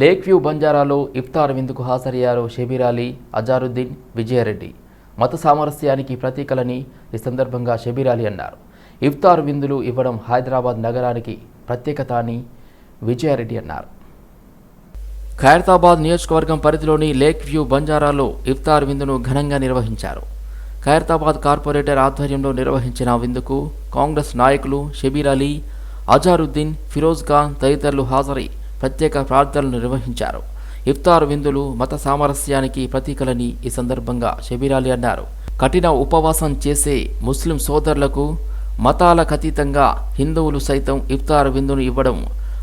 Lake view బంజారాలో ఇఫ్తార్ విందుకు హాజరయ్యారు షబీర్ అలీ అజారుద్దీన్ విజయారెడ్డి. మత సామరస్యానికి ప్రతీకలని ఈ సందర్భంగా షబీర్ అలీ అన్నారు. ఇఫ్తార్ విందులు ఇవ్వడం హైదరాబాద్ నగరానికి ప్రత్యేకత అని విజయారెడ్డి అన్నారు. ఖైరతాబాద్ నియోజకవర్గం పరిధిలోని లేక్ వ్యూ బంజారాలో ఇఫ్తార్ విందును ఘనంగా నిర్వహించారు. ఖైరతాబాద్ కార్పొరేటర్ ఆధ్వర్యంలో నిర్వహించిన విందుకు కాంగ్రెస్ నాయకులు షబీర్ అలీ అజారుద్దీన్ ఫిరోజ్ ఖాన్ తదితరులు హాజరై ప్రత్యేక ప్రార్థనలు నిర్వహించారు. ఇఫ్తార్ విందులు మత సామరస్యానికి ప్రతీకలని ఈ సందర్భంగా షబీర్ అన్నారు. కఠిన ఉపవాసం చేసే ముస్లిం సోదరులకు మతాలకు అతీతంగా హిందువులు సైతం ఇఫ్తార్ విందును ఇవ్వడం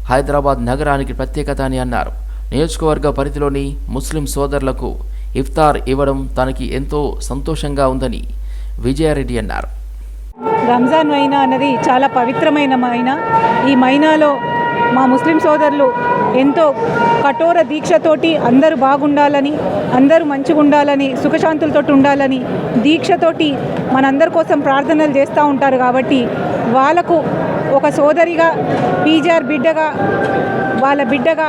హైదరాబాద్ నగరానికి ప్రత్యేకత అని అన్నారు. నియోజకవర్గ పరిధిలోని ముస్లిం సోదరులకు ఇఫ్తార్ ఇవ్వడం తనకి ఎంతో సంతోషంగా ఉందని విజయారెడ్డి అన్నారు. రంజాన్ మైనా అన్నది చాలా పవిత్రమైన మైనా. ఈ మైనాలో మా ముస్లిం సోదరులు ఎంతో కఠోర దీక్షతోటి అందరూ బాగుండాలని అందరూ మంచిగా ఉండాలని సుఖశాంతులతో ఉండాలని దీక్షతోటి మనందరి కోసం ప్రార్థనలు చేస్తూ ఉంటారు కాబట్టి వాళ్ళకు ఒక సోదరిగా పీజార్ బిడ్డగా వాళ్ళ బిడ్డగా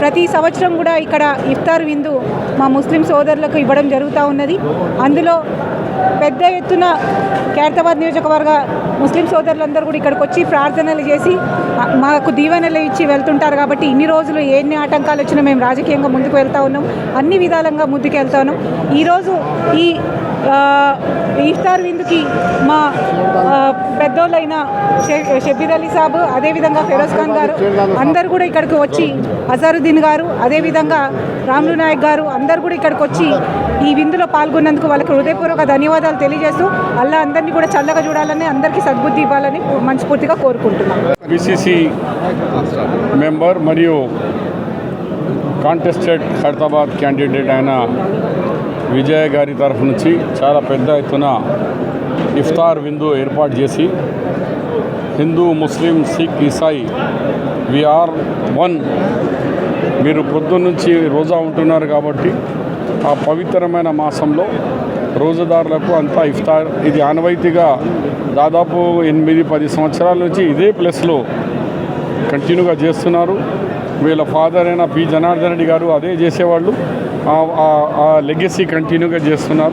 ప్రతి సంవత్సరం కూడా ఇక్కడ ఇఫ్తార్ విందు మా ముస్లిం సోదరులకు ఇవ్వడం జరుగుతూ ఉన్నది. అందులో పెద్ద ఎత్తున ఖైరతాబాద్ నియోజకవర్గ ముస్లిం సోదరులందరూ కూడా ఇక్కడికి వచ్చి ప్రార్థనలు చేసి మాకు దీవెనలు ఇచ్చి వెళ్తుంటారు కాబట్టి ఇన్ని రోజులు ఎన్ని ఆటంకాలు వచ్చినా మేము రాజకీయంగా ముందుకు వెళ్తా ఉన్నాం. అన్ని విధాలంగా ముందుకు వెళ్తా ఉన్నాం. ఈరోజు ఈ ఇఫ్తార్ విందుకి మా పెద్దోళ్ళైన షె- షబీర్ అలీ సాబ్ అదేవిధంగా ఫెరోజ్ ఖాన్ గారు అందరు కూడా ఇక్కడికి వచ్చి అజారుద్దీన్ గారు అదేవిధంగా రాములు నాయక్ గారు అందరు కూడా ఇక్కడికి వచ్చి ఈ విందులో పాల్గొన్నందుకు వాళ్ళకి హృదయపూర్వక ధన్యవాదాలు తెలియజేస్తూ అల్లా అందరినీ కూడా చల్లగా చూడాలని అందరికీ సద్బుద్ధి ఇవ్వాలని మనస్ఫూర్తిగా కోరుకుంటున్నాను పిసిసి మెంబర్ మరియు కాంటెస్టెడ్ ఖైరతాబాద్ క్యాండిడేట్ అయిన విజయ్ గారి తరఫు నుంచి చాలా పెద్ద ఎత్తున ఇఫ్తార్ విందు ఏర్పాటు చేసి హిందూ ముస్లిం సిక్ ఇసాయి విఆర్ వన్. మీరు పొద్దున్నుంచి రోజా ఉంటున్నారు కాబట్టి ఆ పవిత్రమైన మాసంలో రోజుదారులకు అంతా ఇఫ్తార్. ఇది ఆనవాయితీగా దాదాపు ఎనిమిది పది సంవత్సరాల నుంచి ఇదే ప్లేస్లో కంటిన్యూగా చేస్తున్నారు. వీళ్ళ ఫాదర్ అయిన పి. జనార్దన్ రెడ్డి గారు అదే చేసేవాళ్ళు. ఆ- ఆ- ఆ లెగసీ కంటిన్యూగా చేస్తున్నారు.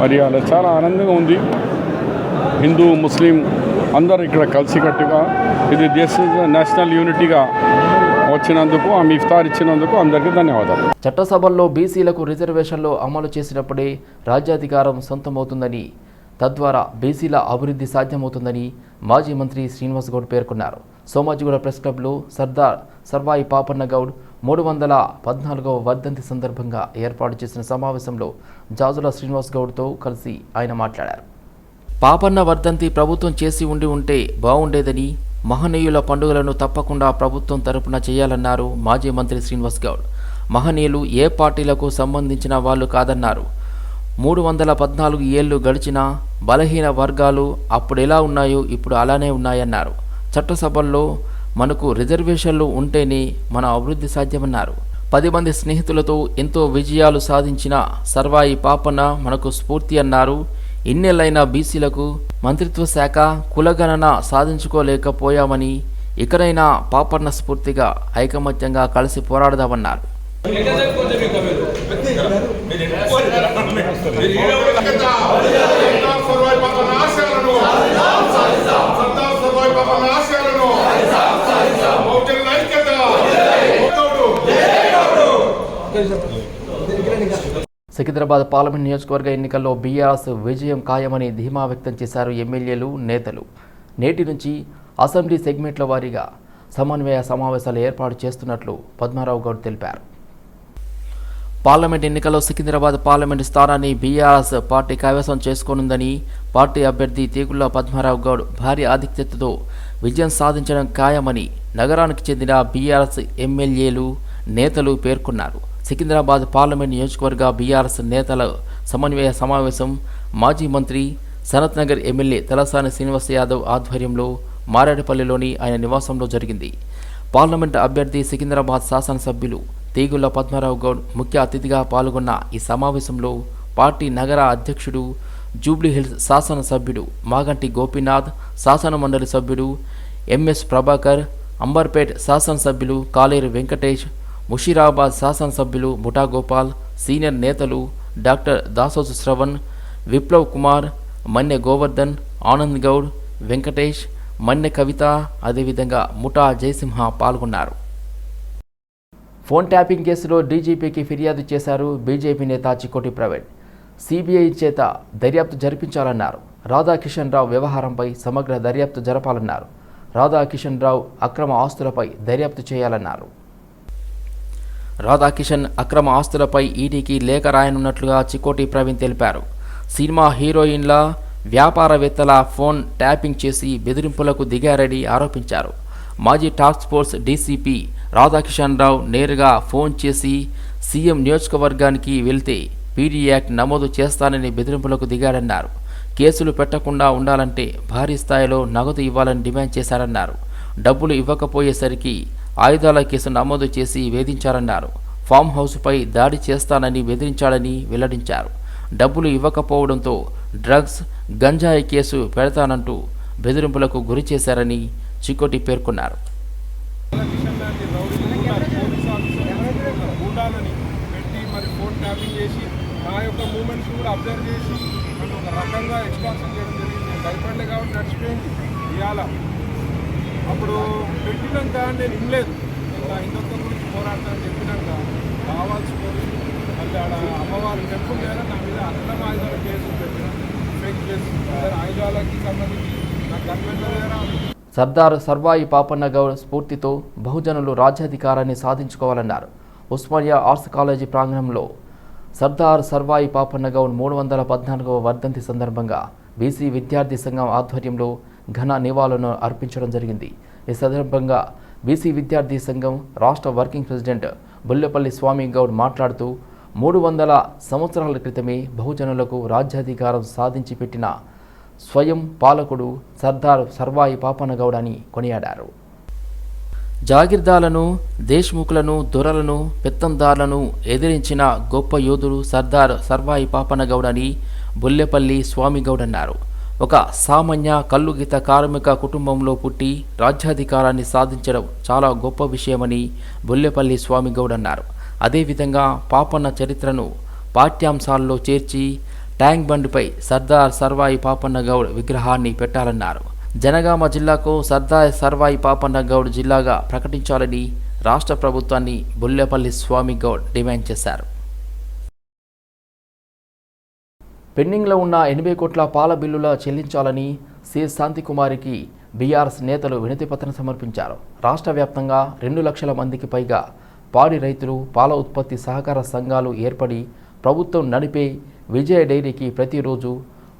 మరి అలా చాలా ఆనందంగా ఉంది. హిందూ ముస్లిం అందరూ ఇక్కడ కలిసికట్టుగా ఇది దేశ నేషనల్ యూనిటీగా వచ్చినందుకు ఆమె ఇఫ్తార్ ఇచ్చినందుకు అందరికీ ధన్యవాదాలు. చట్టసభల్లో బీసీలకు రిజర్వేషన్లు అమలు చేసినప్పుడే రాజ్యాధికారం సొంతమవుతుందని తద్వారా బీసీల అభివృద్ధి సాధ్యమవుతుందని మాజీ మంత్రి శ్రీనివాస్ గౌడ్ పేర్కొన్నారు. సోమాజిగూడ ప్రెస్ క్లబ్లో సర్దార్ సర్వాయి పాపన్న గౌడ్ మూడు వందల పద్నాలుగవ వర్ధంతి సందర్భంగా ఏర్పాటు చేసిన సమావేశంలో జాజుల శ్రీనివాస్ గౌడ్తో కలిసి ఆయన మాట్లాడారు. పాపన్న వర్ధంతి ప్రభుత్వం చేసి ఉండి ఉంటే బాగుండేదని మహనీయుల పండుగలను తప్పకుండా ప్రభుత్వం తరపున చేయాలన్నారు మాజీ మంత్రి శ్రీనివాస్ గౌడ్. మహనీయులు ఏ పార్టీలకు సంబంధించిన వాళ్ళు కాదన్నారు. మూడు వందల పద్నాలుగు ఏళ్ళు గడిచినా బలహీన వర్గాలు అప్పుడు ఎలా ఉన్నాయో ఇప్పుడు అలానే ఉన్నాయన్నారు. చట్టసభల్లో మనకు రిజర్వేషన్లు ఉంటేనే మన అభివృద్ధి సాధ్యమన్నారు. పది మంది స్నేహితులతో ఎంతో విజయాలు సాధించిన సర్వాయి పాపన్న మనకు స్ఫూర్తి అన్నారు. ఇన్నేళ్ళైన బీసీలకు మంత్రిత్వ శాఖ కులగణన సాధించుకోలేకపోయామని ఇకనైనా పాపన్న స్ఫూర్తిగా ఐకమత్యంగా కలిసి పోరాడదామన్నారు. సర్దార్ సర్వాయి పాపన్న ఆశయాలను సర్దార్ సర్వాయి పాపన్న ఆశయాలను బహుజనుల ఐక్యత సికింద్రాబాద్ పార్లమెంట్ నియోజకవర్గ ఎన్నికల్లో బీఆర్ఎస్ విజయం ఖాయమని ధీమా వ్యక్తం చేశారు ఎమ్మెల్యేలు నేతలు. నేటి నుంచి అసెంబ్లీ సెగ్మెంట్ల వారీగా సమన్వయ సమావేశాలు ఏర్పాటు చేస్తున్నట్లు పద్మారావు గౌడ్ తెలిపారు. పార్లమెంట్ ఎన్నికల్లో సికింద్రాబాద్ పార్లమెంట్ స్థానాన్ని బీఆర్ఎస్ పార్టీ కైవసం చేసుకోనుందని పార్టీ అభ్యర్థి తీగుళ్ళ పద్మారావు గౌడ్ భారీ ఆధిక్యతతో విజయం సాధించడం ఖాయమని నగరానికి చెందిన బీఆర్ఎస్ ఎమ్మెల్యేలు నేతలు పేర్కొన్నారు. సికింద్రాబాద్ పార్లమెంట్ నియోజకవర్గ బీఆర్ఎస్ నేతల సమన్వయ సమావేశం మాజీ మంత్రి సనత్ నగర్ ఎమ్మెల్యే తలసాని శ్రీనివాస్ యాదవ్ ఆధ్వర్యంలో మారేడుపల్లిలోని ఆయన నివాసంలో జరిగింది. పార్లమెంట్ అభ్యర్థి సికింద్రాబాద్ శాసనసభ్యులు తీగుళ్ళ పద్మారావు గౌడ్ ముఖ్య అతిథిగా పాల్గొన్న ఈ సమావేశంలో పార్టీ నగర అధ్యక్షుడు జూబ్లీహిల్స్ శాసనసభ్యుడు మాగంటి గోపీనాథ్ శాసన మండలి సభ్యుడు ఎంఎస్ ప్రభాకర్ అంబర్పేట్ శాసనసభ్యులు కాలేరు వెంకటేష్ ముషీరాబాద్ శాసనసభ్యులు ముఠా గోపాల్ సీనియర్ నేతలు డాక్టర్ దాసోజు శ్రవణ్ విప్లవ్ కుమార్ మన్నె గోవర్ధన్ ఆనంద్ గౌడ్ వెంకటేష్ మన్నె కవిత అదేవిధంగా ముఠా జయసింహ పాల్గొన్నారు. ఫోన్ ట్యాపింగ్ కేసులో డీజీపీకి ఫిర్యాదు చేశారు బీజేపీ నేత చికోటి ప్రవీణ్. సిబిఐ చేత దర్యాప్తు జరిపించాలన్నారు. రాధాకిషన్ రావు వ్యవహారంపై సమగ్ర దర్యాప్తు జరపాలన్నారు. రాధాకిషన్ రావు అక్రమ ఆస్తులపై దర్యాప్తు చేయాలన్నారు. రాధాకిషన్ అక్రమ ఆస్తులపై ఈడీకి లేఖ రాయనున్నట్లుగా చికోటి ప్రవీణ్ తెలిపారు. సినిమా హీరోయిన్ల వ్యాపారవేత్తల ఫోన్ ట్యాపింగ్ చేసి బెదిరింపులకు దిగారని ఆరోపించారు. మాజీ task force DCP Radhakishan Rao నేరుగా ఫోన్ చేసి సీఎం నియోజకవర్గానికి వెళ్తే పీడీ యాక్ట్ నమోదు చేస్తానని బెదిరింపులకు దిగాడన్నారు కేసులు పెట్టకుండా ఉండాలంటే భారీ స్థాయిలో నగదు ఇవ్వాలని డిమాండ్ చేశారన్నారు. డబ్బులు ఇవ్వకపోయేసరికి ఆయుధాల కేసు నమోదు చేసి వేధించారన్నారు. ఫామ్ హౌస్పై దాడి చేస్తానని బెదిరించాడని వెల్లడించారు. డబ్బులు ఇవ్వకపోవడంతో డ్రగ్స్ గంజాయి కేసు పెడతానంటూ బెదిరింపులకు గురి చేశారని చికోటి పేర్కొన్నారు. నా యొక్క మూమెంట్స్ కూడా అబ్జర్వ్ చేసి ఒక రకంగా చేయడం జరిగింది. భయపడలే కాబట్టి నడిచిపోయింది. ఇవాళ అప్పుడు పెట్టినాక నేను వినలేదు. ఇంకా హిందుత్వం గురించి పోరాడతానని చెప్పినాక కావాల్సి మళ్ళీ ఆడ అమ్మవారు టెంపుల్ లేదా నా మీద అక్రమ ఆయుధాల కేసులు పెట్టిన ఫేక్ కేసు ఆయుధాలకి సంబంధించి నా గవర్నమెంట్ దగ్గర సర్దార్ సర్వాయి పాపన్న గౌడ్ స్ఫూర్తితో బహుజనులు రాజ్యాధికారాన్ని సాధించుకోవాలన్నారు. ఉస్మానియా ఆర్ట్స్ కాలేజీ ప్రాంగణంలో సర్దార్ సర్వాయి పాపన్న గౌడ్ మూడు వందల పద్నాలుగవ వర్ధంతి సందర్భంగా బీసీ విద్యార్థి సంఘం ఆధ్వర్యంలో ఘన నివాళులను అర్పించడం జరిగింది. ఈ సందర్భంగా బీసీ విద్యార్థి సంఘం రాష్ట్ర వర్కింగ్ ప్రెసిడెంట్ బుల్లెపల్లి స్వామి గౌడ్ మాట్లాడుతూ మూడు వందల సంవత్సరాల క్రితమే బహుజనులకు రాజ్యాధికారం సాధించి పెట్టిన స్వయం పాలకుడు సర్దార్ సర్వాయి పాపనగౌడ్ అని కొనియాడారు. జాగిర్దాలను దేశ్ముఖులను దొరలను పెత్తందారులను ఎదిరించిన గొప్ప యోధుడు సర్దార్ సర్వాయి పాపనగౌడ్ అని బుల్లెపల్లి స్వామిగౌడ్ అన్నారు. ఒక సామాన్య కల్లుగీత కార్మిక కుటుంబంలో పుట్టి రాజ్యాధికారాన్ని సాధించడం చాలా గొప్ప విషయమని బొల్లెపల్లి స్వామిగౌడ్ అన్నారు. అదేవిధంగా పాపన్న చరిత్రను పాఠ్యాంశాల్లో చేర్చి ట్యాంక్ బండ్పై సర్దార్ సర్వాయి పాపన్న గౌడ్ విగ్రహాన్ని పెట్టాలన్నారు. జనగామ జిల్లాకు సర్దార్ సర్వాయి పాపన్న గౌడ్ జిల్లాగా ప్రకటించాలని రాష్ట్ర ప్రభుత్వాన్ని బుల్లెపల్లి స్వామి గౌడ్ డిమాండ్ చేశారు. పెండింగ్లో ఉన్న ఎనభై కోట్ల పాల బిల్లుల చెల్లించాలని సి. శాంతికుమారికి బీఆర్ఎస్ నేతలు వినతిపత్రం సమర్పించారు. రాష్ట్ర వ్యాప్తంగా రెండు లక్షల మందికి పైగా పాడి రైతులు పాల ఉత్పత్తి సహకార సంఘాలు ఏర్పడి ప్రభుత్వం నడిపే విజయ డైరీకి ప్రతిరోజు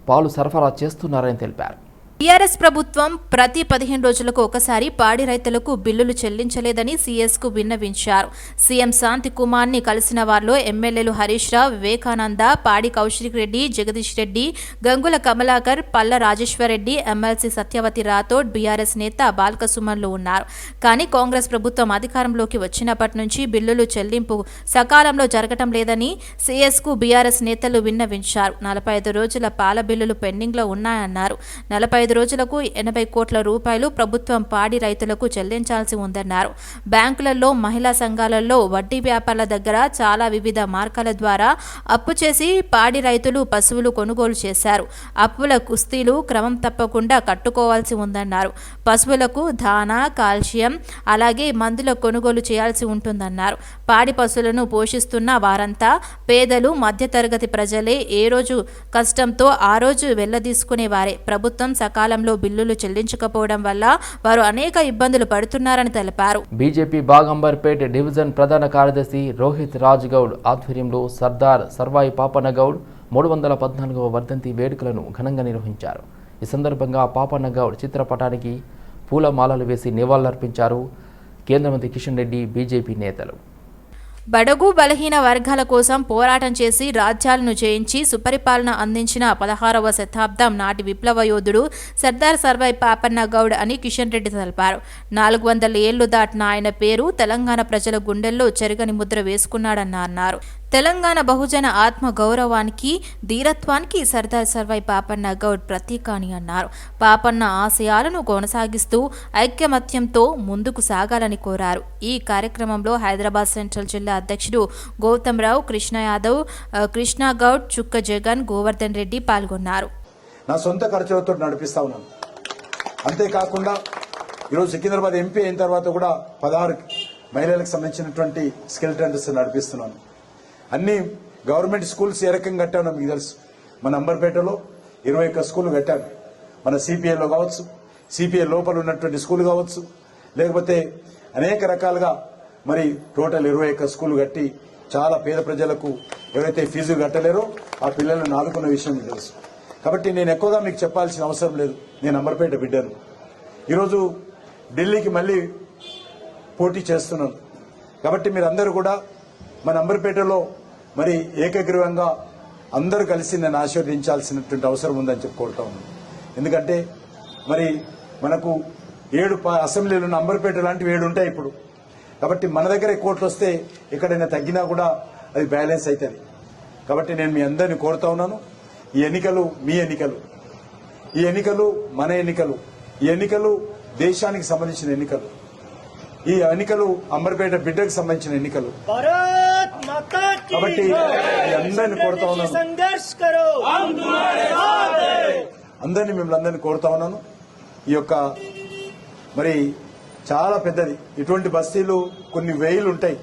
పాలు సరఫరా చేస్తున్నారని తెలిపారు. టీఆర్ఎస్ ప్రభుత్వం ప్రతి పదిహేను రోజులకు ఒకసారి పాడి రైతులకు బిల్లులు చెల్లించలేదని సీఎస్కు విన్నవించారు. సీఎం శాంతి కుమార్ని కలిసిన వారిలో ఎమ్మెల్యేలు హరీష్ రావు వివేకానంద పాడి కౌశిక్ రెడ్డి జగదీష్ రెడ్డి గంగుల కమలాకర్ పల్ల రాజేశ్వరరెడ్డి ఎమ్మెల్సీ సత్యవతి రాథోడ్ బీఆర్ఎస్ నేత బాల్కసుమన్లు ఉన్నారు. కానీ కాంగ్రెస్ ప్రభుత్వం అధికారంలోకి వచ్చినప్పటి నుంచి బిల్లులు చెల్లింపు సకాలంలో జరగటం లేదని సీఎస్కు బీఆర్ఎస్ నేతలు విన్నవించారు. నలభై ఐదు రోజుల పాల బిల్లులు పెండింగ్లో ఉన్నాయన్నారు. నలభై ఐదు రోజులకు ఎనభై కోట్ల రూపాయలు ప్రభుత్వం పాడి రైతులకు చెల్లించాల్సి ఉందన్నారు. బ్యాంకులలో మహిళా సంఘాలలో వడ్డీ వ్యాపారుల దగ్గర చాలా వివిధ మార్గాల ద్వారా అప్పు చేసి పాడి రైతులు పశువులు కొనుగోలు చేశారు. అప్పుల కుస్తీలు క్రమం తప్పకుండా కట్టుకోవాల్సి ఉందన్నారు. పశువులకు దానా కాల్షియం అలాగే మందుల కొనుగోలు చేయాల్సి ఉంటుందన్నారు. పాడి పశువులను పోషిస్తున్న వారంతా పేదలు మధ్యతరగతి ప్రజలే ఏ రోజు కష్టంతో ఆ రోజు వెళ్ళదీసుకునేవారే ప్రభుత్వం సకాలంలో బిల్లులు చెల్లించకపోవడం వల్ల వారు అనేక ఇబ్బందులు పడుతున్నారని తెలిపారు. బీజేపీ బాగంబర్పేట్ డివిజన్ ప్రధాన కార్యదర్శి రోహిత్ రాజ్ గౌడ్ ఆధ్వర్యంలో సర్దార్ సర్వాయి పాపన్న గౌడ్ మూడు వందల పద్నాలుగవ వర్ధంతి వేడుకలను ఘనంగా నిర్వహించారు. ఈ సందర్భంగా పాపన్న గౌడ్ చిత్రపటానికి పూలమాలలు వేసి నివాళులర్పించారు. కేంద్ర మంత్రి కిషన్ రెడ్డి బీజేపీ నేతలు. బడుగు బలహీన వర్గాల కోసం పోరాటం చేసి రాజ్యాలను జయించి సుపరిపాలన అందించిన పదహారవ శతాబ్దం నాటి విప్లవ యోధుడు సర్దార్ సర్వాయి పాపన్న గౌడ్ అని కిషన్ రెడ్డి తెలిపారు. నాలుగు వందల ఏళ్ళు దాటిన ఆయన పేరు తెలంగాణ ప్రజల గుండెల్లో చెరగని ముద్ర వేసుకున్నాడన్న అన్నారు. తెలంగాణ బహుజన ఆత్మ గౌరవానికి ధీరత్వానికి సర్దార్ సర్వై పాపన్న గౌడ్ ప్రతీక అని అన్నారు. పాపన్న ఆశయాలను కొనసాగిస్తూ ఐక్యమత్యంతో ముందుకు సాగాలని కోరారు. ఈ కార్యక్రమంలో హైదరాబాద్ సెంట్రల్ జిల్లా అధ్యక్షుడు గౌతమ్ రావు కృష్ణ యాదవ్ కృష్ణ గౌడ్ చుక్క జగన్ గోవర్ధన్ రెడ్డి పాల్గొన్నారు. నా సొంత ఖర్చులతో నడిపిస్తా ఉన్నాను. అంతేకాకుండా ఈరోజు సికింద్రాబాద్ ఎంపీ అయిన తర్వాత కూడా పదహారు మహిళలకు సంబంధించినటువంటి స్కిల్ టెండర్స్ నడిపిస్తున్నాను. అన్ని గవర్నమెంట్ స్కూల్స్ ఏ రకంగా కట్టానో మీకు తెలుసు. మన అంబర్పేటలో ఇరవై ఒక్క స్కూల్ కట్టాను మన సిపిఐలో కావచ్చు సిపిఐ లోపల ఉన్నటువంటి స్కూల్ కావచ్చు లేకపోతే అనేక రకాలుగా మరి టోటల్ ఇరవై ఒక్క స్కూల్ కట్టి చాలా పేద ప్రజలకు ఎవరైతే ఫీజు కట్టలేరో ఆ పిల్లలను ఆదుకున్న విషయం మీకు తెలుసు. కాబట్టి నేను ఎక్కువగా మీకు చెప్పాల్సిన అవసరం లేదు. నేను అంబర్పేట బిడ్డను. ఈరోజు ఢిల్లీకి మళ్ళీ పోటీ చేస్తున్నాను. కాబట్టి మీరందరూ కూడా మన అంబర్పేటలో మరి ఏకగ్రీవంగా అందరూ కలిసి నన్ను ఆశీర్వదించాల్సినటువంటి అవసరం ఉందని చెప్పి కోరుతా ఎందుకంటే మరి మనకు ఏడు అసెంబ్లీలు అంబర్పేట లాంటివి ఏడు ఉంటాయి ఇప్పుడు. కాబట్టి మన దగ్గర కోట్లు వస్తే ఎక్కడైనా తగ్గినా కూడా అది బ్యాలెన్స్ అవుతుంది. కాబట్టి నేను మీ అందరిని కోరుతా ఉన్నాను. ఈ ఎన్నికలు మీ ఎన్నికలు. ఈ ఎన్నికలు మన ఎన్నికలు. ఈ ఎన్నికలు దేశానికి సంబంధించిన ఎన్నికలు. ఈ ఎన్నికలు అంబర్పేట బిడ్డకు సంబంధించిన ఎన్నికలు. కాబట్టి అందరిని కోరుతా ఉన్నాను. అందరినీ మిమ్మల్ని అందరినీ కోరుతా ఉన్నాను. ఈ యొక్క మరి చాలా పెద్దది. ఇటువంటి బస్తీలు కొన్ని వేలు ఉంటాయి.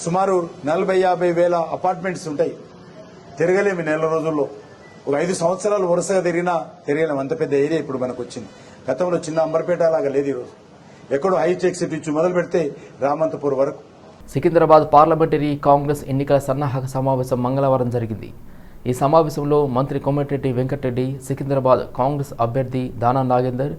సుమారు నలభై యాభై వేల అపార్ట్మెంట్స్ ఉంటాయి. తిరగలేము నెల రోజుల్లో. ఒక ఐదు సంవత్సరాలు వరుసగా తిరిగినా తిరగలేము. అంత పెద్ద ఏరియా ఇప్పుడు మనకు వచ్చింది గతంలో చిన్న అంబర్పేట లాగా లేదు ఈరోజు. ఎక్కడో హైటెక్ సిటీ మొదలు పెడితే రామంతపూర్ వరకు. సికింద్రాబాద్ పార్లమెంటరీ కాంగ్రెస్ ఎన్నికల సన్నాహక సమావేశం మంగళవారం జరిగింది. ఈ సమావేశంలో మంత్రి కోమటిరెడ్డి వెంకటరెడ్డి సికింద్రాబాద్ కాంగ్రెస్ అభ్యర్థి దానా నాగేందర్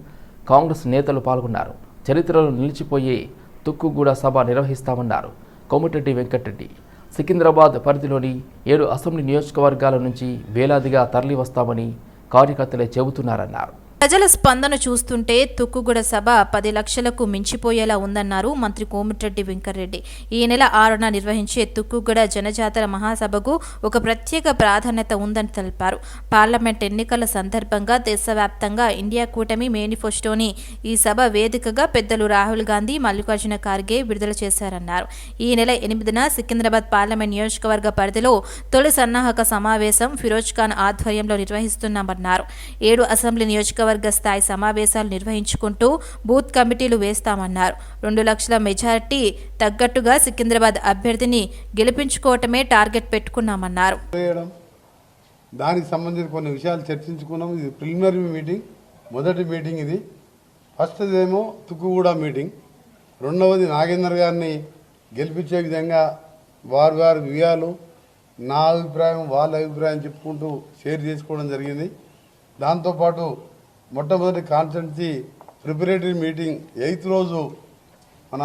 కాంగ్రెస్ నేతలు పాల్గొన్నారు. చరిత్రలో నిలిచిపోయే తుక్కుగూడ సభ నిర్వహిస్తామన్నారు కోమటిరెడ్డి వెంకటరెడ్డి. సికింద్రాబాద్ పరిధిలోని ఏడు అసెంబ్లీ నియోజకవర్గాల నుంచి వేలాదిగా తరలి వస్తామని కార్యకర్తలే చెబుతున్నారన్నారు. ప్రజల స్పందన చూస్తుంటే తుక్కుగూడ సభ పది లక్షలకు మించిపోయేలా ఉందన్నారు మంత్రి కోమటిరెడ్డి వెంకరెడ్డి ఈ నెల ఆరున నిర్వహించే తుక్కుగూడ జనజాతర మహాసభకు ఒక ప్రత్యేక ప్రాధాన్యత ఉందని తెలిపారు. పార్లమెంట్ ఎన్నికల సందర్భంగా దేశవ్యాప్తంగా ఇండియా కూటమి మేనిఫెస్టోని ఈ సభ వేదికగా పెద్దలు రాహుల్ గాంధీ మల్లికార్జున ఖార్గే విడుదల చేశారన్నారు. ఈ నెల ఎనిమిదిన సికింద్రాబాద్ పార్లమెంట్ నియోజకవర్గ పరిధిలో తొలి సన్నాహక సమావేశం ఫిరోజ్ ఖాన్ ఆధ్వర్యంలో నిర్వహిస్తున్నామన్నారు. ఏడు అసెంబ్లీ నియోజకవర్గ స్థాయి సమావేశాలు నిర్వహించుకుంటూ బూత్ కమిటీలు వేస్తామన్నారు. రెండు లక్షల మెజారిటీ తగ్గట్టుగా సికింద్రాబాద్ అభ్యర్థిని గెలిపించుకోవటమే టార్గెట్ పెట్టుకున్నామన్నారు. దానికి సంబంధించిన కొన్ని విషయాలు చర్చించుకున్నాం. ఇది ప్రిలిమినరీ మీటింగ్ మొదటి మీటింగ్ ఇది. ఫస్ట్ ఏమో తుక్కుగూడ మీటింగ్. రెండవది నాగేందర్ గారిని గెలిపించే విధంగా వారు వారి వ్యూహాలు నా అభిప్రాయం వాళ్ళ అభిప్రాయం చెప్పుకుంటూ షేర్ చేసుకోవడం జరిగింది. దాంతోపాటు మొట్టమొదటి కాన్స్టెన్సీ ప్రిపరేటరీ మీటింగ్ ఎయిత్ రోజు మన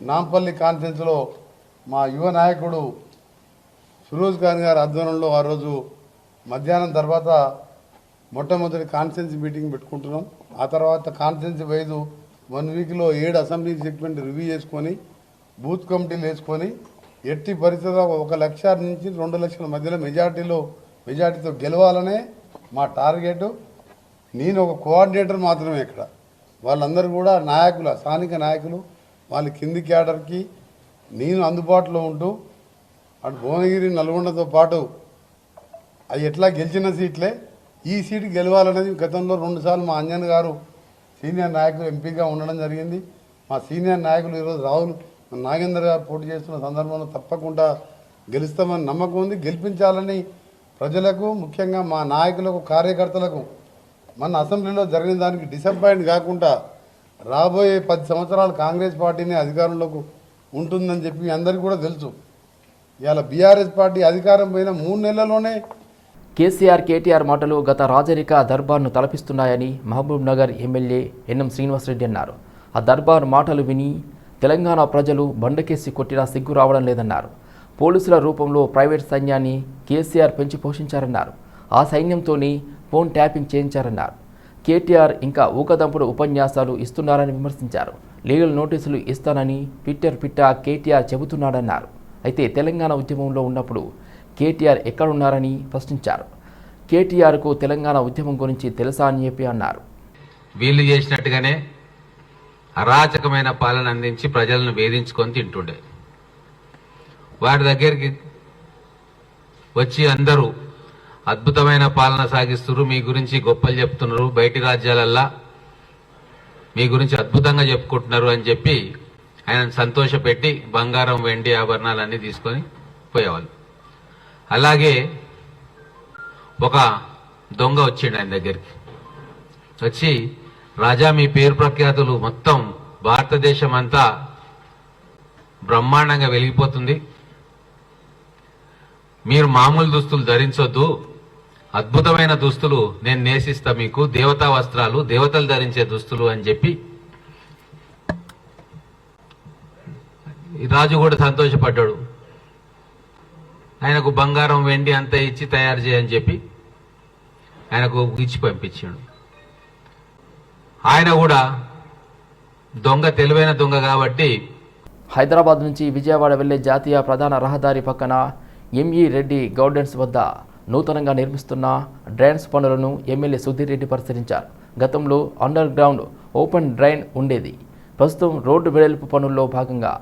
నాంపల్లి కాన్ఫరెన్స్లో మా యువ నాయకుడు ఫిరోజ్ ఖాన్ గారి ఆధ్వర్యంలో ఆ రోజు మధ్యాహ్నం తర్వాత మొట్టమొదటి కాన్ఫరెన్స్ మీటింగ్ పెట్టుకుంటున్నాం. ఆ తర్వాత కాన్ఫరెన్స్ వైజు వన్ వీక్లో ఏడు అసెంబ్లీ సెగ్మెంట్ రివ్యూ చేసుకొని బూత్ కమిటీలు వేసుకొని ఎట్టి పరిస్థితుల్లో ఒక లక్ష నుంచి రెండు లక్షల మధ్యలో మెజార్టీలో మెజార్టీతో గెలవాలనే మా టార్గెట్. నేను ఒక కోఆర్డినేటర్ మాత్రమే ఇక్కడ. వాళ్ళందరూ కూడా నాయకులు స్థానిక నాయకులు వాళ్ళ కింది క్యాడర్కి నేను అందుబాటులో ఉంటూ అటు భువనగిరి నల్గొండతో పాటు అవి ఎట్లా గెలిచిన సీట్లే ఈ సీటు గెలవాలనేది గతంలో రెండుసార్లు మా అంజన్ గారు సీనియర్ నాయకులు ఎంపీగా ఉండడం జరిగింది. మా సీనియర్ నాయకులు ఈరోజు రాహుల్ నాగేందర్ గారు పోటీ చేస్తున్న సందర్భంలో తప్పకుండా గెలుస్తామని నమ్మకం ఉంది. గెలిపించాలని ప్రజలకు ముఖ్యంగా మా నాయకులకు కార్యకర్తలకు మన అసెంబ్లీలో జరిగిన దానికి డిసప్పాయింట్ కాకుండా రాబోయే పది సంవత్సరాలు కాంగ్రెస్ పార్టీనే అధికారంలోకి ఉంటుందని చెప్పి అందరికీ కూడా తెలుసు. ఇవాళ బీఆర్ఎస్ పార్టీ అధికారం పోయిన మూడు నెలల్లోనే కేసీఆర్ కేటీఆర్ మాటలు గత రాజరిక దర్బార్ను తలపిస్తున్నాయని మహబూబ్ నగర్ ఎమ్మెల్యే ఎన్ఎం శ్రీనివాసరెడ్డి అన్నారు. ఆ దర్బార్ మాటలు విని తెలంగాణ ప్రజలు బండకేసి కొట్టినా సిగ్గు రావడం లేదన్నారు. పోలీసుల రూపంలో ప్రైవేట్ సైన్యాన్ని కేసీఆర్ పెంచి పోషించారన్నారు. ఆ సైన్యంతోని ఫోన్ ట్యాపింగ్ చేయించారన్నారు. కేటీఆర్ ఇంకా ఊకదంపుడు ఉపన్యాసాలు ఇస్తున్నారని విమర్శించారు. లీగల్ నోటీసులు ఇస్తానని ట్విట్టర్ పిట్ట కేటీఆర్ చెబుతున్నాడన్నారు. అయితే తెలంగాణ ఉద్యమంలో ఉన్నప్పుడు కేటీఆర్ ఎక్కడున్నారని ప్రశ్నించారు. కేటీఆర్కు తెలంగాణ ఉద్యమం గురించి తెలుసా అని చెప్పి అన్నారు. వీళ్ళు చేసినట్టుగానే అరాచకమైన పాలన అందించి ప్రజలను వేధించుకొని తింటుండే. వారి దగ్గరికి వచ్చి అందరూ అద్భుతమైన పాలన సాగిస్తున్నారు. మీ గురించి గొప్పలు చెప్తున్నారు. బయటి రాజ్యాలల్లా మీ గురించి అద్భుతంగా చెప్పుకుంటున్నారు అని చెప్పి ఆయనను సంతోషపెట్టి బంగారం వెండి ఆభరణాలన్నీ తీసుకొని పోయేవాళ్ళు. అలాగే ఒక దొంగ వచ్చిండు ఆయన దగ్గరికి. వచ్చి రాజా మీ పేరు ప్రఖ్యాతులు మొత్తం భారతదేశం అంతా బ్రహ్మాండంగా వెలిగిపోతుంది. మీరు మామూలు దుస్తులు ధరించొద్దు. అద్భుతమైన దుస్తులు నేను నేసిస్తా మీకు దేవతా వస్త్రాలు దేవతలు ధరించే దుస్తులు అని చెప్పి. రాజు కూడా సంతోషపడ్డాడు. ఆయనకు బంగారం వెండి అంతా ఇచ్చి తయారు చేయని చెప్పి ఆయనకు ఇచ్చి పంపించాడు. ఆయన కూడా దొంగ తెలివైన దొంగ కాబట్టి హైదరాబాద్ నుంచి విజయవాడ వెళ్ళే జాతీయ ప్రధాన రహదారి పక్కన ఎంఈ రెడ్డి గౌడెన్స్ వద్ద నూతనంగా నిర్మిస్తున్న డ్రైన్స్ పనులను ఎమ్మెల్యే సుధీర్ రెడ్డి పరిశీలించారు. గతంలో అండర్ గ్రౌండ్ ఓపెన్ డ్రైన్ ఉండేది. ప్రస్తుతం రోడ్డు వెడల్పు పనుల్లో భాగంగా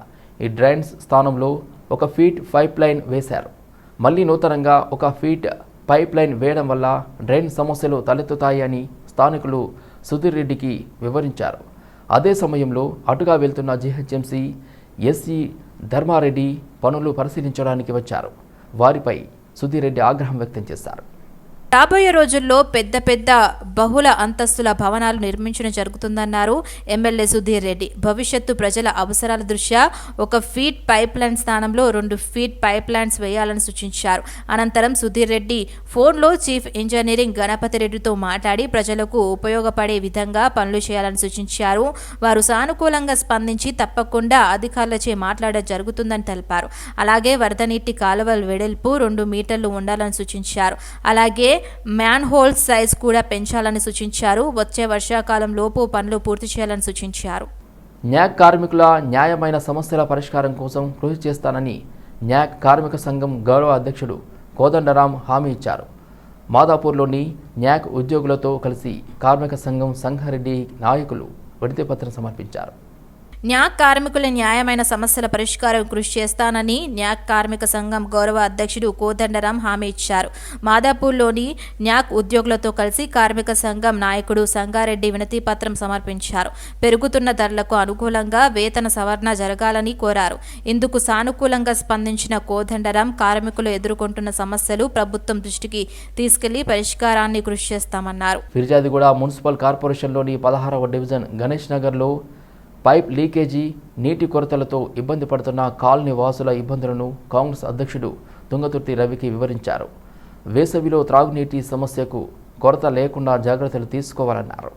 ఈ డ్రైన్స్ స్థానంలో ఒక ఫీట్ పైప్ లైన్ వేశారు. మళ్ళీ నూతనంగా ఒక ఫీట్ పైప్ లైన్ వేయడం వల్ల డ్రైన్ సమస్యలు తలెత్తుతాయని స్థానికులు సుధీర్ రెడ్డికి వివరించారు. అదే సమయంలో అటుగా వెళ్తున్న జీహెచ్ఎంసీ ఎస్సీ ధర్మారెడ్డి పనులు పరిశీలించడానికి వచ్చారు. వారిపై సుధీర్ రెడ్డి ఆగ్రహం వ్యక్తం చేశారు. రాబోయే రోజుల్లో పెద్ద పెద్ద బహుళ అంతస్తుల భవనాలు నిర్మించడం జరుగుతుందన్నారు ఎమ్మెల్యే సుధీర్ రెడ్డి. భవిష్యత్తు ప్రజల అవసరాల దృష్ట్యా ఒక ఫీట్ పైప్ లైన్ స్థానంలో రెండు ఫీట్ పైప్ లైన్స్ వేయాలని సూచించారు. అనంతరం సుధీర్ రెడ్డి ఫోన్లో చీఫ్ ఇంజనీరింగ్ గణపతి రెడ్డితో మాట్లాడి ప్రజలకు ఉపయోగపడే విధంగా పనులు చేయాలని సూచించారు. వారు సానుకూలంగా స్పందించి తప్పకుండా అధికారులచే మాట్లాడడం జరుగుతుందని తెలిపారు. అలాగే వరద నీటి కాలువల వెడల్పు రెండు మీటర్లు ఉండాలని సూచించారు. అలాగే మ్యాన్ హోల్ సైజ్ కూడా పెంచాలని సూచించారు. వచ్చే వర్షాకాలం లోపు పనులు పూర్తి చేయాలని సూచించారు. న్యాక్ కార్మికుల న్యాయమైన సమస్యల పరిష్కారం కోసం కృషి చేస్తానని న్యాక్ కార్మిక సంఘం గౌరవ అధ్యక్షుడు కోదండరాం హామీ ఇచ్చారు. మాదాపూర్లోని న్యాక్ ఉద్యోగులతో కలిసి కార్మిక సంఘం సంఘారెడ్డి నాయకులు విడతిపత్రం సమర్పించారు. న్యాక్ కార్మికుల న్యాయమైన సమస్యల పరిష్కారం కృషి చేస్తానని న్యాక్ కార్మిక సంఘం గౌరవ అధ్యక్షుడు కోదండరాం హామీ ఇచ్చారు. మాదాపూర్లోని న్యాక్ ఉద్యోగులతో కలిసి కార్మిక సంఘం నాయకుడు సంగారెడ్డి వినతి పత్రం సమర్పించారు. పెరుగుతున్న ధరలకు అనుకూలంగా వేతన సవరణ జరగాలని కోరారు. ఇందుకు సానుకూలంగా స్పందించిన కోదండరాం కార్మికులు ఎదుర్కొంటున్న సమస్యలు ప్రభుత్వం దృష్టికి తీసుకెళ్ళి పరిష్కారాన్ని కృషి చేస్తామన్నారు. ఫిర్యాదిగూడ మున్సిపల్ కార్పొరేషన్లోని పదహారవ డివిజన్ గణేష్ నగర్లో పైప్ లీకేజీ నీటి కొరతలతో ఇబ్బంది పడుతున్న కాలనీ వాసుల ఇబ్బందులను కాంగ్రెస్ అధ్యక్షుడు తుంగతుర్తి రవికి వివరించారు. వేసవిలో త్రాగునీటి సమస్యకు కొరత లేకుండా జాగ్రత్తలు తీసుకోవాలన్నారు.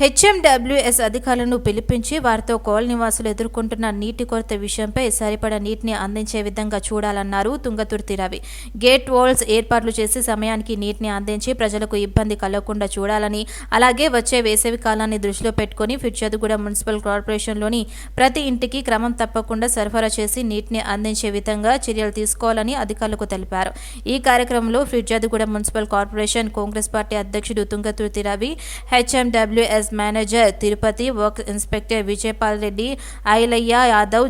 హెచ్ఎండబ్ల్యూఎస్ అధికారులను పిలిపించి వారితో కోల్ నివాసులు ఎదుర్కొంటున్న నీటి కొరత విషయంపై సరిపడా నీటిని అందించే విధంగా చూడాలన్నారు తుంగతుర్తి రవి. గేట్ వాల్స్ ఏర్పాట్లు చేసి సమయానికి నీటిని అందించి ప్రజలకు ఇబ్బంది కలగకుండా చూడాలని అలాగే వచ్చే వేసవి కాలాన్ని దృష్టిలో పెట్టుకుని ఫిర్యాదుగూడ మున్సిపల్ కార్పొరేషన్లోని ప్రతి ఇంటికి క్రమం తప్పకుండా సరఫరా చేసి నీటిని అందించే విధంగా చర్యలు తీసుకోవాలని అధికారులకు తెలిపారు. ఈ కార్యక్రమంలో ఫిర్యాదుగూడ మున్సిపల్ కార్పొరేషన్ కాంగ్రెస్ పార్టీ అధ్యక్షుడు Thungathurthi Ravi HMWS manager Tirupati work inspector Vijayapal Reddy Ailaiah Yadav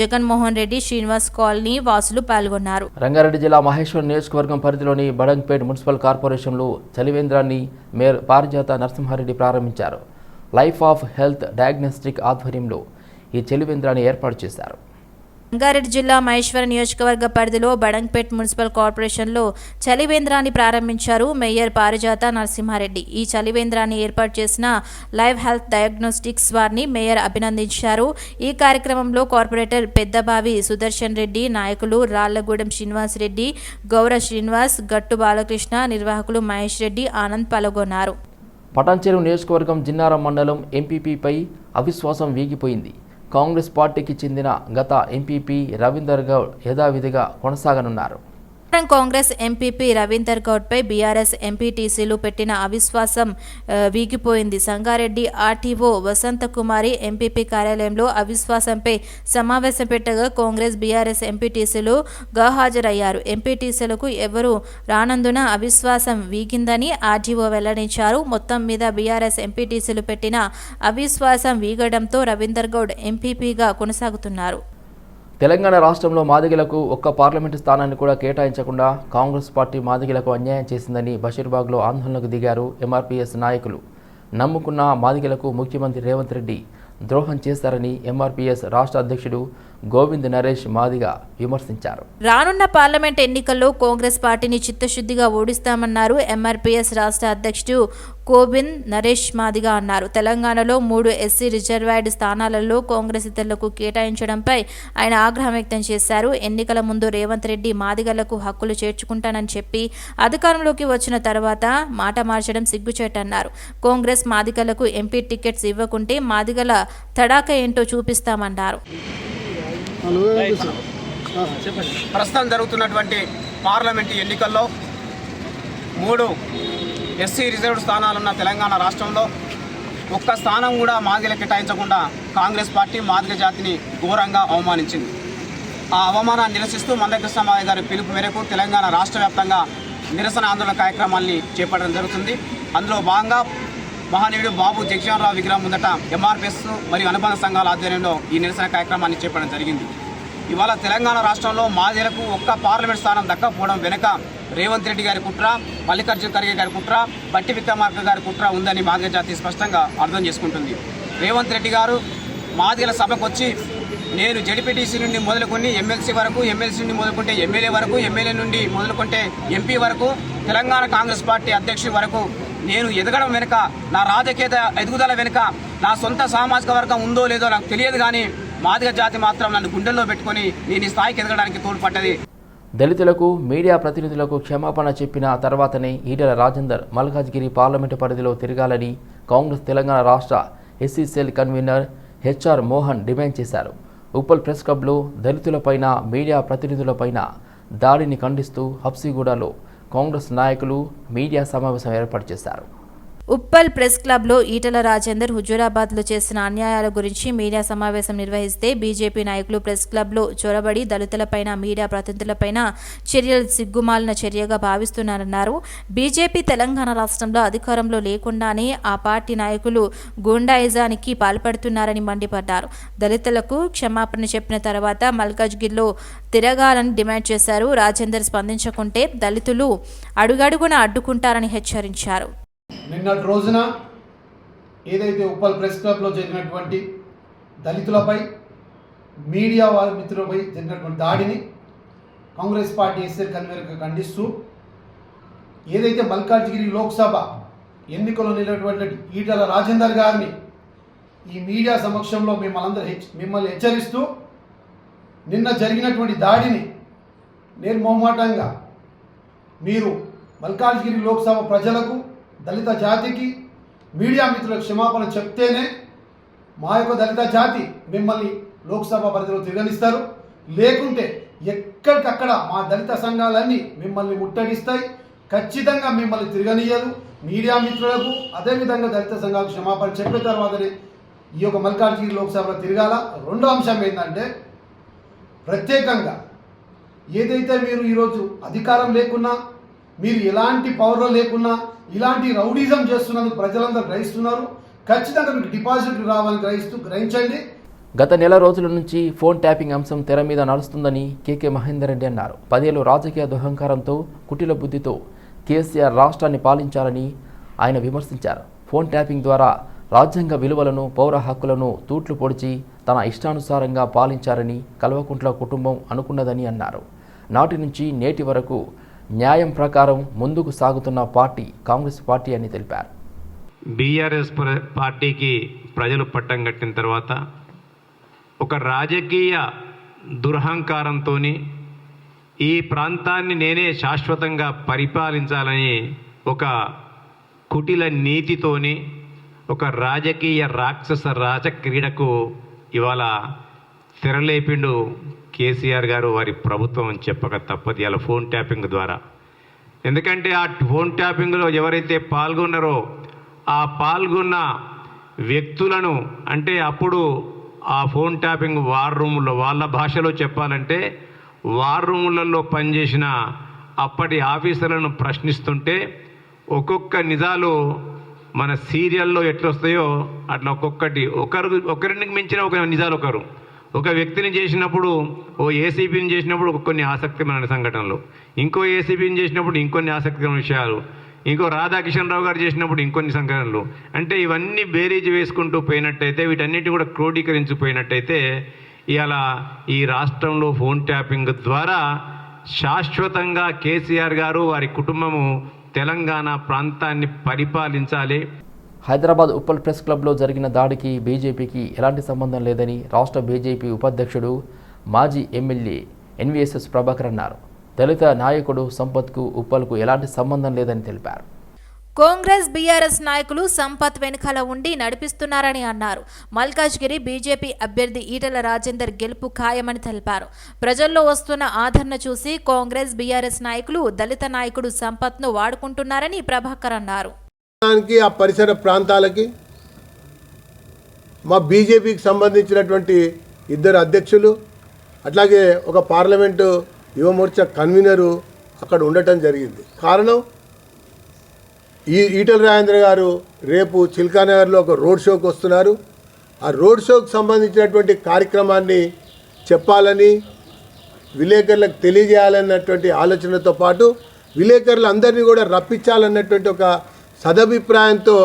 Jaganmohan Reddy Srinivas colony వాసులు పాల్గొన్నారు. రంగారెడ్డి జిల్లా మహేశ్వర్ నియోజకవర్గం పరిధిలోని బడంగ్పేట్ మున్సిపల్ కార్పొరేషన్లో చలివేంద్రాన్ని మేయర్ పారిజాత నరసింహారెడ్డి ప్రారంభించారు. లైఫ్ ఆఫ్ హెల్త్ డయాగ్నోస్టిక్ ఆధ్వర్యంలో ఈ చలివేంద్రాన్ని ఏర్పాటు చేశారు. రంగారెడ్డి జిల్లా మహేశ్వర నియోజకవర్గ పరిధిలో బడంగ్పేట్ మున్సిపల్ కార్పొరేషన్లో చలివేంద్రాన్ని ప్రారంభించారు మేయర్ పారిజాత నరసింహారెడ్డి. ఈ చలివేంద్రాన్ని ఏర్పాటు చేసిన లైవ్ హెల్త్ డయాగ్నోస్టిక్స్ వారిని మేయర్ అభినందించారు. ఈ కార్యక్రమంలో కార్పొరేటర్ పెద్దబావి సుదర్శన్ రెడ్డి నాయకులు రాళ్ళగూడెం శ్రీనివాస్ రెడ్డి గౌర శ్రీనివాస్ గట్టు బాలకృష్ణ నిర్వాహకులు మహేష్ రెడ్డి ఆనంద్ పాల్గొన్నారు. పటాన్చెరు నియోజకవర్గం జిన్నారం మండలం ఎంపీపీపై అవిశ్వాసం వీగిపోయింది. కాంగ్రెస్ పార్టీకి చెందిన గత ఎంపీపీ రవీందర్ గౌడ్ యథావిధిగా కొనసాగనున్నారు. కాంగ్రెస్ ఎంపీపీ రవీందర్ గౌడ్పై బీఆర్ఎస్ ఎంపీటీసీలు పెట్టిన అవిశ్వాసం వీగిపోయింది. సంగారెడ్డి ఆర్టీఓ వసంత కుమారి ఎంపీపీ కార్యాలయంలో అవిశ్వాసంపై సమావేశం పెట్టగా కాంగ్రెస్ బీఆర్ఎస్ ఎంపీటీసీలు హాజరయ్యారు ఎంపీటీసీలకు ఎవరు రానందున అవిశ్వాసం వీగిందని ఆర్టీఓ వెల్లడించారు. మొత్తం మీద బీఆర్ఎస్ ఎంపీటీసీలు పెట్టిన అవిశ్వాసం వీగడంతో రవీందర్ గౌడ్ ఎంపీపీగా కొనసాగుతున్నారు. తెలంగాణ రాష్ట్రంలో మాదిగలకు ఒక్క పార్లమెంటు స్థానాన్ని కూడా కేటాయించకుండా కాంగ్రెస్ పార్టీ మాదిగలకు అన్యాయం చేసిందని బషీర్బాగ్లో ఆందోళనకు దిగారు ఎంఆర్పీఎస్ నాయకులు. నమ్ముకున్న మాదిగలకు ముఖ్యమంత్రి రేవంత్ రెడ్డి ద్రోహం చేశారని ఎంఆర్పీఎస్ రాష్ట్ర అధ్యక్షుడు గోవింద్ నరేష్ మాదిగా విమర్శించారు. రానున్న పార్లమెంట్ ఎన్నికల్లో కాంగ్రెస్ పార్టీని చిత్తశుద్ధిగా ఓడిస్తామన్నారు ఎంఆర్పీఎస్ రాష్ట్ర అధ్యక్షుడు కోబింద్ నరేష్ మాదిగా అన్నారు. తెలంగాణలో మూడు ఎస్సీ రిజర్వాయర్డ్ స్థానాలలో కాంగ్రెస్ ఇతరులకు కేటాయించడంపై ఆయన ఆగ్రహం వ్యక్తం చేశారు. ఎన్నికల ముందు రేవంత్ రెడ్డి మాదిగలకు హక్కులు చేర్చుకుంటానని చెప్పి అధికారంలోకి వచ్చిన తర్వాత మాట మార్చడం సిగ్గుచేటన్నారు కాంగ్రెస్ మాదిగలకు ఎంపీ టికెట్స్ ఇవ్వకుంటే మాదిగల తడాక ఏంటో చూపిస్తామన్నారు. ప్రస్తుతం జరుగుతున్నటువంటి పార్లమెంటు ఎన్నికల్లో మూడు ఎస్సీ రిజర్వ్డ్ స్థానాలున్న తెలంగాణ రాష్ట్రంలో ఒక్క స్థానం కూడా మాదిగల కేటాయించకుండా కాంగ్రెస్ పార్టీ మాదిగ జాతిని ఘోరంగా అవమానించింది. ఆ అవమానాన్ని నిరసిస్తూ మందకృష్ణ మాదిగ గారి పిలుపు మేరకు తెలంగాణ రాష్ట్ర వ్యాప్తంగా నిరసన ఆందోళన కార్యక్రమాల్ని చేపట్టడం జరుగుతుంది. అందులో భాగంగా మహానీయుడు బాబు జగజీవనరావు విగ్రహం ముందట ఎంఆర్పిఎస్ మరియు అనుబంధ సంఘాల ఆధ్వర్యంలో ఈ నిరసన కార్యక్రమాన్ని చేపట్టడం జరిగింది. ఇవాళ తెలంగాణ రాష్ట్రంలో మాదిలకు ఒక్క పార్లమెంట్ స్థానం దక్కకపోవడం వెనుక రేవంత్ రెడ్డి గారి కుట్ర మల్లికార్జున ఖర్గే గారి కుట్ర బట్టి విక్రమార్క గారి కుట్ర ఉందని మాదిగ జాతి స్పష్టంగా అర్థం చేసుకుంటుంది. రేవంత్ రెడ్డి గారు మాదిగల సభకు వచ్చి నేను జడిపిటిసి నుండి మొదలుకొని ఎమ్మెల్సీ వరకు ఎమ్మెల్సీ నుండి మొదలుకుంటే ఎమ్మెల్యే వరకు ఎమ్మెల్యే నుండి మొదలుకుంటే ఎంపీ వరకు తెలంగాణ కాంగ్రెస్ పార్టీ అధ్యక్షుడి వరకు నేను ఎదగడం వెనుక నా రాజకీయ ఎదుగుదల వెనుక నా సొంత సామాజిక వర్గం ఉందో లేదో నాకు తెలియదు కానీ మాదిగ జాతి మాత్రం నన్ను గుండెల్లో పెట్టుకొని నేను ఈ స్థాయికి ఎదగడానికి తోడ్పడ్డది. దళితులకు మీడియా ప్రతినిధులకు క్షమాపణ చెప్పిన తర్వాతనే ఈటెల రాజేందర్ మల్కాజ్గిరి పార్లమెంటు పరిధిలో తిరగాలని కాంగ్రెస్ తెలంగాణ రాష్ట్ర SC cell convener HR Mohan demand చేశారు. ఉప్పల్ ప్రెస్ క్లబ్లో దళితులపైన మీడియా ప్రతినిధులపైన దాడిని ఖండిస్తూ హబ్సిగూడలో కాంగ్రెస్ నాయకులు మీడియా సమావేశం ఏర్పాటు చేశారు. ఉప్పల్ ప్రెస్ క్లబ్లో ఈటల రాజేందర్ హుజూరాబాద్లో చేసిన అన్యాయాల గురించి మీడియా సమావేశం నిర్వహిస్తే బీజేపీ నాయకులు ప్రెస్ క్లబ్లో చొరబడి దళితులపైన మీడియా ప్రతినిధులపైన చర్యలు సిగ్గుమాలిన చర్యగా భావిస్తున్నారన్నారు. బీజేపీ తెలంగాణ రాష్ట్రంలో అధికారంలో లేకుండానే ఆ పార్టీ నాయకులు గూండాయిజానికి పాల్పడుతున్నారని మండిపడ్డారు. దళితులకు క్షమాపణ చెప్పిన తర్వాత మల్కాజ్గిరిలో తిరగాలని డిమాండ్ చేశారు. రాజేందర్ స్పందించకుంటే దళితులు అడుగడుగున అడ్డుకుంటారని హెచ్చరించారు. నిన్నటి రోజున ఏదైతే ఉప్పల్ ప్రెస్ క్లబ్లో జరిగినటువంటి దళితులపై మీడియా వారి మిత్రులపై జరిగినటువంటి దాడిని కాంగ్రెస్ పార్టీ ఎస్ఎల్ కన్వీనర్గా ఖండిస్తూ ఏదైతే మల్కాజ్గిరి లోక్సభ ఎన్నికల్లో నిలబడినటువంటి ఈటల రాజేందర్ గారిని ఈ మీడియా సమక్షంలో మిమ్మల్ని హెచ్ మిమ్మల్ని హెచ్చరిస్తూ నిన్న జరిగినటువంటి దాడిని నిర్మోహమాటంగా మీరు మల్కాజ్గిరి లోక్సభ ప్రజలకు దళిత జాతికి మీడియా మిత్రులకు క్షమాపణ చెప్తేనే మా యొక్క దళిత జాతి మిమ్మల్ని లోక్సభ పరిధిలో తిరగనిస్తారు. లేకుంటే ఎక్కడికక్కడ మా దళిత సంఘాలన్నీ మిమ్మల్ని ముట్టడిస్తాయి. ఖచ్చితంగా మిమ్మల్ని తిరగనియదు మీడియా మిత్రులకు అదేవిధంగా దళిత సంఘాలకు క్షమాపణ చెప్పిన తర్వాతనే ఈ యొక్క మల్కాజ్గిరి లోక్సభలో తిరగాల. రెండో అంశం ఏంటంటే ప్రత్యేకంగా ఏదైతే మీరు ఈరోజు అధికారం లేకున్నా మీరు ఎలాంటి పవర్లో లేకున్నా ఇలాంటి రౌడీజం చేస్తున్నందుకు ప్రజలందరూ గ్రహిస్తున్నారు. ఖచ్చితంగా మీకు డిపాజిట్లు రావాలని గ్రహిస్తూ గ్రహించండి. గత నెల రోజుల నుంచి ఫోన్ ట్యాపింగ్ అంశం తెర మీద నడుస్తుందని కేకే మహేందర్ రెడ్డి అన్నారు. పదేళ్ళు రాజకీయ దుహంకారంతో కుటిల బుద్ధితో కేసీఆర్ రాష్ట్రాన్ని పాలించాలని ఆయన విమర్శించారు. ఫోన్ ట్యాపింగ్ ద్వారా రాజ్యాంగ విలువలను పౌర హక్కులను తూట్లు పొడిచి తన ఇష్టానుసారంగా పాలించారని కల్వకుంట్ల కుటుంబం అనుకున్నదని అన్నారు. నాటి నుంచి నేటి వరకు న్యాయం ప్రకారం ముందుకు సాగుతున్న పార్టీ కాంగ్రెస్ పార్టీ అని తెలిపారు. బీఆర్ఎస్ పార్టీకి ప్రజలు పట్టం కట్టిన తర్వాత ఒక రాజకీయ దురహంకారంతో ఈ ప్రాంతాన్ని నేనే శాశ్వతంగా పరిపాలించాలని ఒక కుటిల నీతితోని ఒక రాజకీయ రాక్షస రాజక్రీడకు ఇవాళ తెరలేపిండు కేసీఆర్ గారు వారి ప్రభుత్వం అని చెప్పక తప్పదు. ఇలా ఫోన్ ట్యాపింగ్ ద్వారా. ఎందుకంటే ఆ ఫోన్ ట్యాపింగ్లో ఎవరైతే పాల్గొన్నారో ఆ పాల్గొన్న వ్యక్తులను అంటే అప్పుడు ఆ ఫోన్ ట్యాపింగ్ వార్ రూముల్లో వాళ్ళ భాషలో చెప్పాలంటే వార్ రూములలో పనిచేసిన అప్పటి ఆఫీసర్లను ప్రశ్నిస్తుంటే ఒక్కొక్క నిజాలు మన సీరియల్లో ఎట్లొస్తాయో అట్లా ఒక్కొక్కటి ఒకరు ఒకరిని మించిన ఒక నిజాలు ఒకరు. ఒక వ్యక్తిని చేసినప్పుడు ఓ ఏసీపీని చేసినప్పుడు కొన్ని ఆసక్తికరమైన సంఘటనలు. ఇంకో ఏసీపీని చేసినప్పుడు ఇంకొన్ని ఆసక్తికరమైన విషయాలు. ఇంకో రాధాకిషన్ రావు గారు చేసినప్పుడు ఇంకొన్ని సంఘటనలు. అంటే ఇవన్నీ బేరీజ్ వేసుకుంటూ పోయినట్టయితే వీటన్నిటి కూడా క్రోడీకరించిపోయినట్టయితే ఇలా ఈ రాష్ట్రంలో ఫోన్ ట్యాపింగ్ ద్వారా శాశ్వతంగా కేసీఆర్ గారు వారి కుటుంబము తెలంగాణ ప్రాంతాన్ని పరిపాలించాలి. హైదరాబాద్ ఉప్పల్ ప్రెస్ క్లబ్లో జరిగిన దాడికి బీజేపీకి ఎలాంటి సంబంధం లేదని రాష్ట్ర బీజేపీ ఉపాధ్యక్షుడు మాజీ ఎమ్మెల్యే ఎన్వీఎస్ఎస్ ప్రభాకర్ అన్నారు. దళిత నాయకుడు సంపత్కు ఉప్పల్కు ఎలాంటి సంబంధం లేదని తెలిపారు. కాంగ్రెస్ బీఆర్ఎస్ నాయకులు సంపత్ వెనుకల ఉండి నడిపిస్తున్నారని అన్నారు. మల్కాజ్గిరి బీజేపీ అభ్యర్థి ఈటల రాజేందర్ గెలుపు ఖాయమని తెలిపారు. ప్రజల్లో వస్తున్న ఆదరణ చూసి కాంగ్రెస్ బీఆర్ఎస్ నాయకులు దళిత నాయకుడు సంపత్ను వాడుకుంటున్నారని ప్రభాకర్ అన్నారు. రాష్ట్రానికి ఆ పరిసర ప్రాంతాలకి మా బీజేపీకి సంబంధించినటువంటి ఇద్దరు అధ్యక్షులు అట్లాగే ఒక పార్లమెంటు యువమోర్చా కన్వీనరు అక్కడ ఉండటం జరిగింది. కారణం ఈ ఈటల రాజేంద్ర గారు రేపు చిల్కానగర్లో ఒక రోడ్ షోకి వస్తున్నారు. ఆ రోడ్ షోకి సంబంధించినటువంటి కార్యక్రమాన్ని చెప్పాలని విలేకరులకు తెలియజేయాలన్నటువంటి ఆలోచనతో పాటు విలేకరులందరినీ కూడా రప్పించాలన్నటువంటి ఒక సదభిప్రాయంతో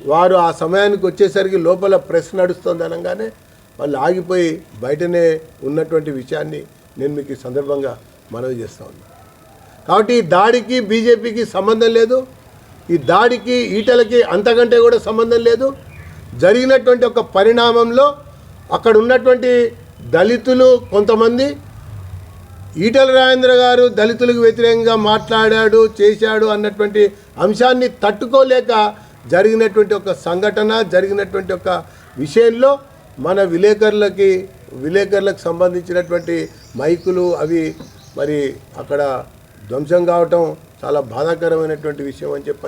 వారు ఆ సమయానికి వచ్చేసరికి లోపల ప్రెస్ నడుస్తుంది అనగానే వాళ్ళు ఆగిపోయి బయటనే ఉన్నటువంటి విషయాన్ని నేను మీకు ఈ సందర్భంగా మనవి చేస్తా ఉన్నాను కాబట్టి ఈ దాడికి బీజేపీకి సంబంధం లేదు. ఈ దాడికి ఈటలకి అంతకంటే కూడా సంబంధం లేదు. జరిగినటువంటి ఒక పరిణామంలో అక్కడ ఉన్నటువంటి దళితులు కొంతమంది ఈటల రాజేంద్ర గారు దళితులకు వ్యతిరేకంగా మాట్లాడాడు చేశాడు అన్నటువంటి అంశాన్ని తట్టుకోలేక జరిగినటువంటి ఒక సంఘటన జరిగినటువంటి ఒక విషయంలో మన విలేకరులకి విలేకరులకు సంబంధించినటువంటి మైకులు అవి మరి అక్కడ ధ్వంసం కావటం చాలా బాధాకరమైనటువంటి విషయం అని చెప్పి